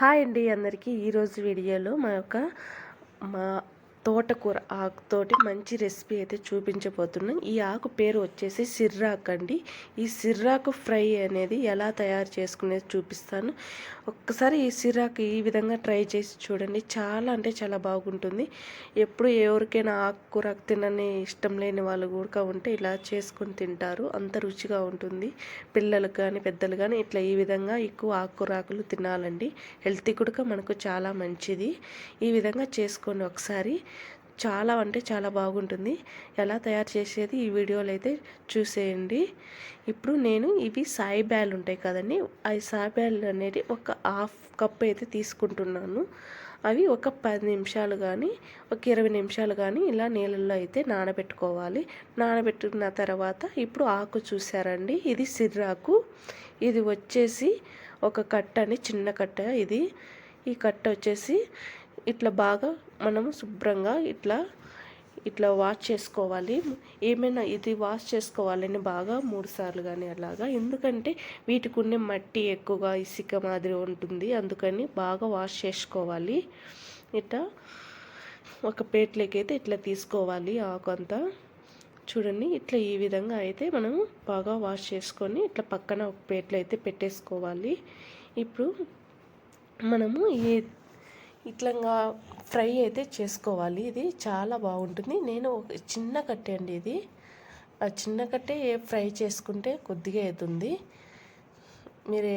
Hi అండి అందరికీ. ఈరోజు వీడియోలో మా యొక్క మా తోటకూర ఆకుతోటి మంచి రెసిపీ అయితే చూపించబోతున్నాం. ఈ ఆకు పేరు వచ్చేసి సిర్రాకు అండి. ఈ సిర్రాకు ఫ్రై అనేది ఎలా తయారు చేసుకునేది చూపిస్తాను. ఒక్కసారి ఈ సిరాకి ఈ విధంగా ట్రై చేసి చూడండి. చాలా అంటే చాలా బాగుంటుంది. ఎప్పుడు ఎవరికైనా ఆకుకూర తినని ఇష్టం లేని వాళ్ళు కూడా ఉంటే ఇలా చేసుకొని తింటారు. అంత రుచిగా ఉంటుంది. పిల్లలకు కానీ పెద్దలు కానీ ఇట్లా ఈ విధంగా ఎక్కువ ఆకుకూరాకులు తినాలండి. హెల్తీ కూడా మనకు చాలా మంచిది. ఈ విధంగా చేసుకోండి ఒకసారి. చాలా అంటే చాలా బాగుంటుంది. ఎలా తయారు చేసేది ఈ వీడియోలో అయితే చూసేయండి. ఇప్పుడు నేను ఇవి సాయి బ్యాల్ ఉంటాయి కదండి. ఆ సాయి బ్యాల్ అనేది ఒక హాఫ్ కప్ అయితే తీసుకుంటున్నాను. అవి ఒక పది నిమిషాలు కానీ ఒక ఇరవై నిమిషాలు కానీ ఇలా నీళ్ళల్లో అయితే నానబెట్టుకోవాలి. నానబెట్టుకున్న తర్వాత ఇప్పుడు ఆకు చూసారండి. ఇది సిర్రాకు. ఇది వచ్చేసి ఒక కట్ట అని చిన్న కట్ట ఇది. ఈ కట్ట వచ్చేసి ఇట్లా బాగా మనము శుభ్రంగా ఇట్లా ఇట్లా వాష్ చేసుకోవాలి. ఏమైనా ఇది వాష్ చేసుకోవాలని బాగా మూడు సార్లు కానీ అలాగా. ఎందుకంటే వీటికి ఉండే మట్టి ఎక్కువగా ఇసుక మాదిరి ఉంటుంది. అందుకని బాగా వాష్ చేసుకోవాలి. ఇట్లా ఒక ప్లేట్లోకి అయితే ఇట్లా తీసుకోవాలి ఆకు అంతా చూడండి ఇట్లా ఈ విధంగా అయితే మనం బాగా వాష్ చేసుకొని ఇట్లా పక్కన ఒక ప్లేట్లో అయితే పెట్టేసుకోవాలి. ఇప్పుడు మనము ఈ ఇట్లంగా ఫ్రై అయితే చేసుకోవాలి. ఇది చాలా బాగుంటుంది. నేను ఒక చిన్న కట్టే అండి ఇది. ఆ చిన్న కట్టే ఫ్రై చేసుకుంటే కొద్దిగా అవుతుంది. మీరు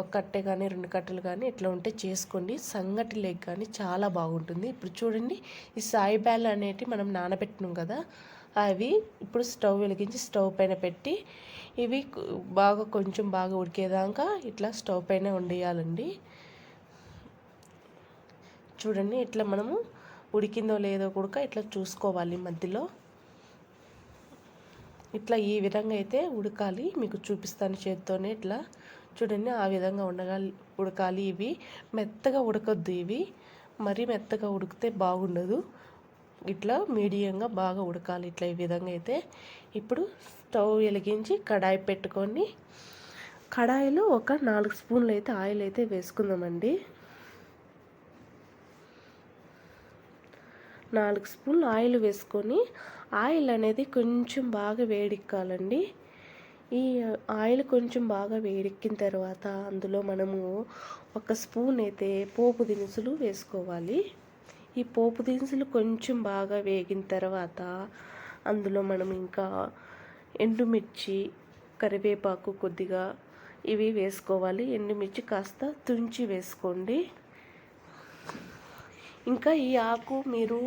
ఒక కట్టె కానీ రెండు కట్టెలు కానీ ఇట్లా ఉంటే చేసుకోండి. సంగటి లెగ్ కానీ చాలా బాగుంటుంది. ఇప్పుడు చూడండి ఈ సాయి బ్యాల్ అనేటి మనం నానబెట్టినాం కదా అవి ఇప్పుడు స్టవ్ వెలిగించి స్టవ్ పైన పెట్టి ఇవి బాగా కొంచెం బాగా ఉడికేదాకా ఇట్లా స్టవ్ పైన వండేయాలండి. చూడండి ఇట్లా మనము ఉడికిందో లేదో కూడా ఇట్లా చూసుకోవాలి మధ్యలో. ఇట్లా ఈ విధంగా అయితే ఉడకాలి. మీకు చూపిస్తాను చేతితోనే ఇట్లా. చూడండి ఆ విధంగా ఉండగా ఉడకాలి ఇవి. మెత్తగా ఉడకద్దు ఇవి. మరీ మెత్తగా ఉడికితే బాగుండదు. ఇట్లా మీడియంగా బాగా ఉడకాలి ఇట్లా ఈ విధంగా అయితే. ఇప్పుడు స్టవ్ వెలిగించి కడాయి పెట్టుకొని కడాయిలో ఒక నాలుగు స్పూన్లు అయితే ఆయిల్ అయితే వేసుకుందామండి. నాలుగు స్పూన్లు ఆయిల్ వేసుకొని ఆయిల్ అనేది కొంచెం బాగా వేడెక్కాలండి. ఈ ఆయిల్ కొంచెం బాగా వేడెక్కిన తర్వాత అందులో మనము ఒక స్పూన్ అయితే పోపు దినుసులు వేసుకోవాలి. ఈ పోపు దినుసులు కొంచెం బాగా వేగిన తర్వాత అందులో మనం ఇంకా ఎండుమిర్చి కరివేపాకు కొద్దిగా ఇవి వేసుకోవాలి. ఎండుమిర్చి కాస్త తుంచి వేసుకోండి. ఇంకా ఈ ఆకు మీరు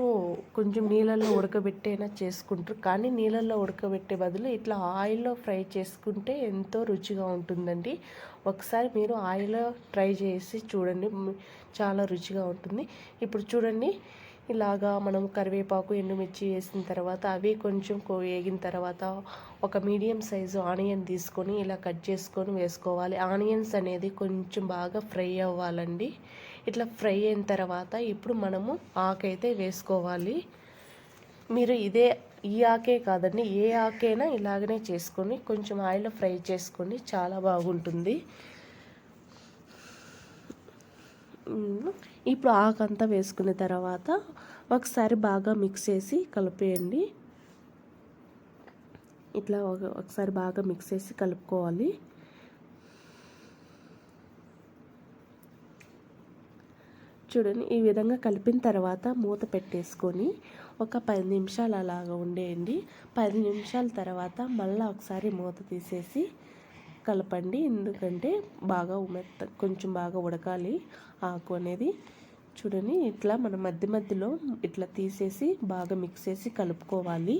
కొంచెం నీళ్ళల్లో ఉడకబెట్టైనా చేసుకుంటారు. కానీ నీళ్ళల్లో ఉడకబెట్టే బదులు ఇట్లా ఆయిల్లో ఫ్రై చేసుకుంటే ఎంతో రుచిగా ఉంటుందండి. ఒకసారి మీరు ఆయిల్లో ట్రై చేసి చూడండి. చాలా రుచిగా ఉంటుంది. ఇప్పుడు చూడండి. ఇలాగా మనం కరివేపాకు ఎండుమిర్చి వేసిన తర్వాత అవి కొంచెం వేగిన తర్వాత ఒక మీడియం సైజు ఆనియన్ తీసుకొని ఇలా కట్ చేసుకొని వేసుకోవాలి. ఆనియన్స్ అనేది కొంచెం బాగా ఫ్రై అవ్వాలండి. ఇట్లా ఫ్రై అయిన తర్వాత ఇప్పుడు మనము ఆకైతే వేసుకోవాలి. మీరు ఇదే ఈ ఆకే కాదండి ఏ ఆకైనా ఇలాగనే చేసుకొని కొంచెం ఆయిల్ ఫ్రై చేసుకొని చాలా బాగుంటుంది. ఇప్పుడు ఆకంతా వేసుకున్న తర్వాత ఒకసారి బాగా మిక్స్ చేసి కలిపేయండి. ఇట్లా ఒకసారి బాగా మిక్స్ చేసి కలుపుకోవాలి. చూడండి ఈ విధంగా కలిపిన తర్వాత మూత పెట్టేసుకొని ఒక పది నిమిషాలు అలాగా ఉండేయండి. పది నిమిషాల తర్వాత మళ్ళీ ఒకసారి మూత తీసేసి కలపండి. ఎందుకంటే బాగా మెత్త కొంచెం బాగా ఉడకాలి ఆకు అనేది. చూడండి ఇట్లా మన మధ్య మధ్యలో ఇట్లా తీసేసి బాగా మిక్స్ చేసి కలుపుకోవాలి.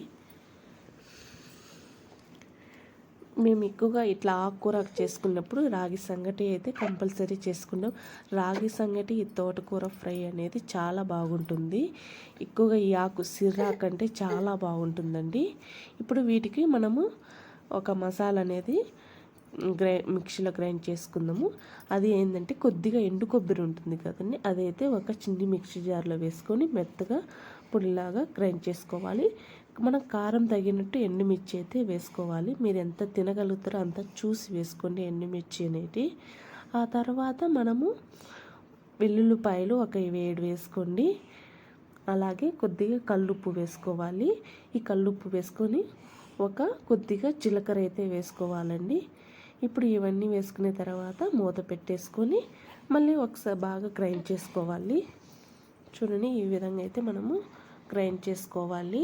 మేము ఎక్కువగా ఇట్లా ఆకుకూర చేసుకున్నప్పుడు రాగి సంగటి అయితే కంపల్సరీ చేసుకున్నాం రాగి సంగటి ఈ తోటకూర ఫ్రై అనేది చాలా బాగుంటుంది. ఎక్కువగా ఈ ఆకు సిర్రాకు అంటే చాలా బాగుంటుందండి. ఇప్పుడు వీటికి మనము ఒక మసాలా అనేది గ్రై మిక్సీలో గ్రైండ్ చేసుకుందాము. అది ఏంటంటే కొద్దిగా ఎండు కొబ్బరి ఉంటుంది కదండి. అదైతే ఒక చిన్ని మిక్సీ జార్లో వేసుకొని మెత్తగా పొడిలాగా గ్రైండ్ చేసుకోవాలి. మనం కారం తగినట్టు ఎండుమిర్చి అయితే వేసుకోవాలి. మీరు ఎంత తినగలుగుతారో అంత చూసి వేసుకోండి ఎండుమిర్చి అనేది. ఆ తర్వాత మనము వెల్లుల్లిపాయలు ఒక ఏడు వేసుకోండి. అలాగే కొద్దిగా కల్లుప్పు వేసుకోవాలి. ఈ కల్లుప్పు వేసుకొని ఒక కొద్దిగా జీలకర్ర అయితే వేసుకోవాలండి. ఇప్పుడు ఇవన్నీ వేసుకున్న తర్వాత మూత పెట్టేసుకొని మళ్ళీ ఒకసారి బాగా గ్రైండ్ చేసుకోవాలి. చూడండి ఈ విధంగా అయితే మనము గ్రైండ్ చేసుకోవాలి.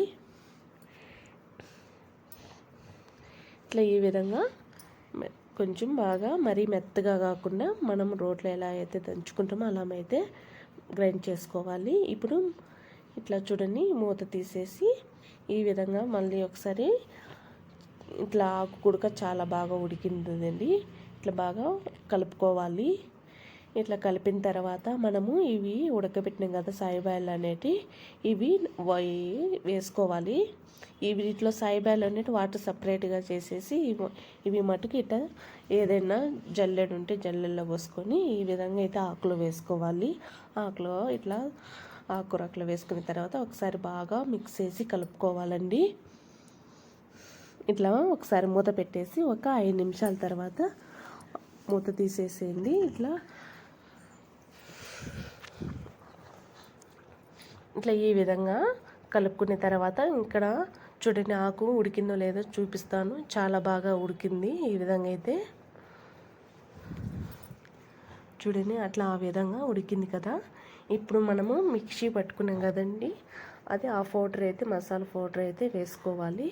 ఇట్లా ఈ విధంగా కొంచెం బాగా మరీ మెత్తగా కాకుండా మనం రోట్లో ఎలా అయితే దంచుకుంటామో అలా అయితే గ్రైండ్ చేసుకోవాలి. ఇప్పుడు ఇట్లా చూడండి మూత తీసేసి ఈ విధంగా మళ్ళీ ఒకసారి ఇట్లా ఆకు కుడక చాలా బాగా ఉడికిందండి ఇట్లా బాగా కలుపుకోవాలి. ఇట్లా కలిపిన తర్వాత మనము ఇవి ఉడకబెట్టినాం కదా సాయిబాయిలు అనేటి ఇవి వేసుకోవాలి. ఇవి ఇట్లా సాయిబాయిలు అనేవి వాటర్ సపరేట్గా చేసేసి ఇవి మటుకు ఇట్లా ఏదైనా జల్లెడు ఉంటే జల్లెల్లో పోసుకొని ఈ విధంగా అయితే ఆకులు వేసుకోవాలి. ఆకులో ఇట్లా ఆకురాకులు వేసుకున్న తర్వాత ఒకసారి బాగా మిక్స్ చేసి కలుపుకోవాలండి. ఇట్లా ఒకసారి మూత పెట్టేసి ఒక ఐదు నిమిషాల తర్వాత మూత తీసేసేయండి. ఇట్లా ఇట్లా ఈ విధంగా కలుపుకున్న తర్వాత ఇక్కడ చూడండి ఆకు ఉడికిందో లేదో చూపిస్తాను. చాలా బాగా ఉడికింది ఈ విధంగా అయితే. చూడండి అట్లా ఆ విధంగా ఉడికింది కదా. ఇప్పుడు మనము మిక్సీ పట్టుకున్నాం కదండి. అది ఆ పౌడర్ అయితే మసాలా పౌడర్ అయితే వేసుకోవాలి.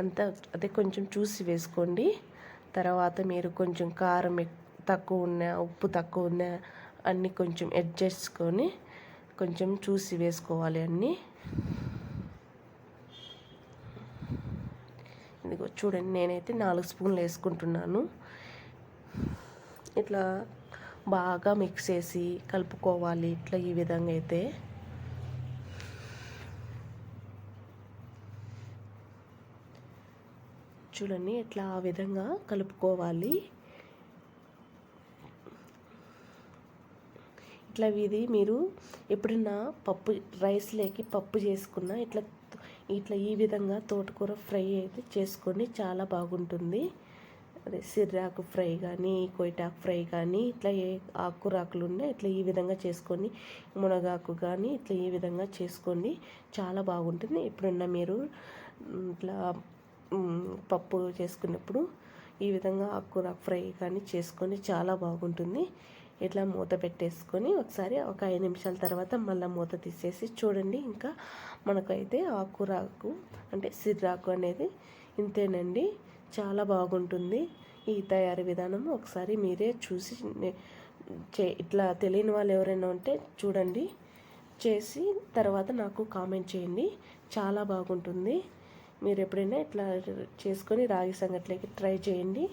అంతా అదే కొంచెం చూసి వేసుకోండి. తర్వాత మీరు కొంచెం కారం తక్కువ ఉన్నా ఉప్పు తక్కువ ఉన్నా అన్నీ కొంచెం అడ్జస్ట్కొని కొంచెం చూసి వేసుకోవాలి అన్నీ. ఇదిగో చూడండి నేనైతే నాలుగు స్పూన్లు వేసుకుంటున్నాను. ఇట్లా బాగా మిక్స్ చేసి కలుపుకోవాలి. ఇట్లా ఈ విధంగా అయితే. చూడండి ఇట్లా ఆ విధంగా కలుపుకోవాలి? ఇట్లా ఇది మీరు ఎప్పుడన్నా పప్పు రైస్ లేకి పప్పు చేసుకున్న ఇట్లా ఇట్లా ఈ విధంగా తోటకూర ఫ్రై అయితే చేసుకొని చాలా బాగుంటుంది. అదే సిర్రాకు ఫ్రై కానీ కొయిటాకు ఫ్రై కానీ ఇట్లా ఏ ఆకురాకులు ఉండే ఇట్లా ఈ విధంగా చేసుకొని మునగాకు కానీ ఇట్లా ఈ విధంగా చేసుకోండి చాలా బాగుంటుంది. ఎప్పుడన్నా మీరు ఇట్లా పప్పు చేసుకున్నప్పుడు ఈ విధంగా ఆకుకూర ఫ్రై కానీ చేసుకొని చాలా బాగుంటుంది. ఇట్లా మూత పెట్టేసుకొని ఒకసారి ఒక ఐదు నిమిషాల తర్వాత మళ్ళీ మూత తీసేసి చూడండి. ఇంకా మనకైతే ఆకురాకు అంటే సిర్రాకు అనేది ఇంతేనండి. చాలా బాగుంటుంది. ఈ తయారీ విధానం ఒకసారి మీరే చూసి చే ఇట్లా తెలియని వాళ్ళు ఎవరైనా ఉంటే చూడండి. చేసి తర్వాత నాకు కామెంట్ చేయండి. చాలా బాగుంటుంది. మీరు ఎప్పుడైనా ఇట్లా చేసుకొని రాగి సంగట్లోకి ట్రై చేయండి.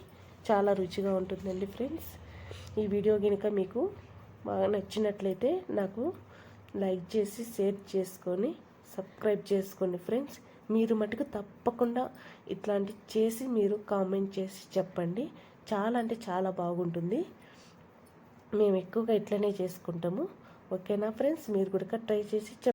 చాలా రుచిగా ఉంటుందండి ఫ్రెండ్స్. ఈ వీడియో కనుక మీకు బాగా నచ్చినట్లయితే నాకు లైక్ చేసి షేర్ చేసుకొని సబ్స్క్రైబ్ చేసుకోండి ఫ్రెండ్స్. మీరు మటుకు తప్పకుండా ఇట్లాంటి చేసి మీరు కామెంట్ చేసి చెప్పండి. చాలా అంటే చాలా బాగుంటుంది. మేము ఎక్కువగా ఇట్లనే చేసుకుంటాము. ఓకేనా ఫ్రెండ్స్? మీరు కూడా ట్రై చేసి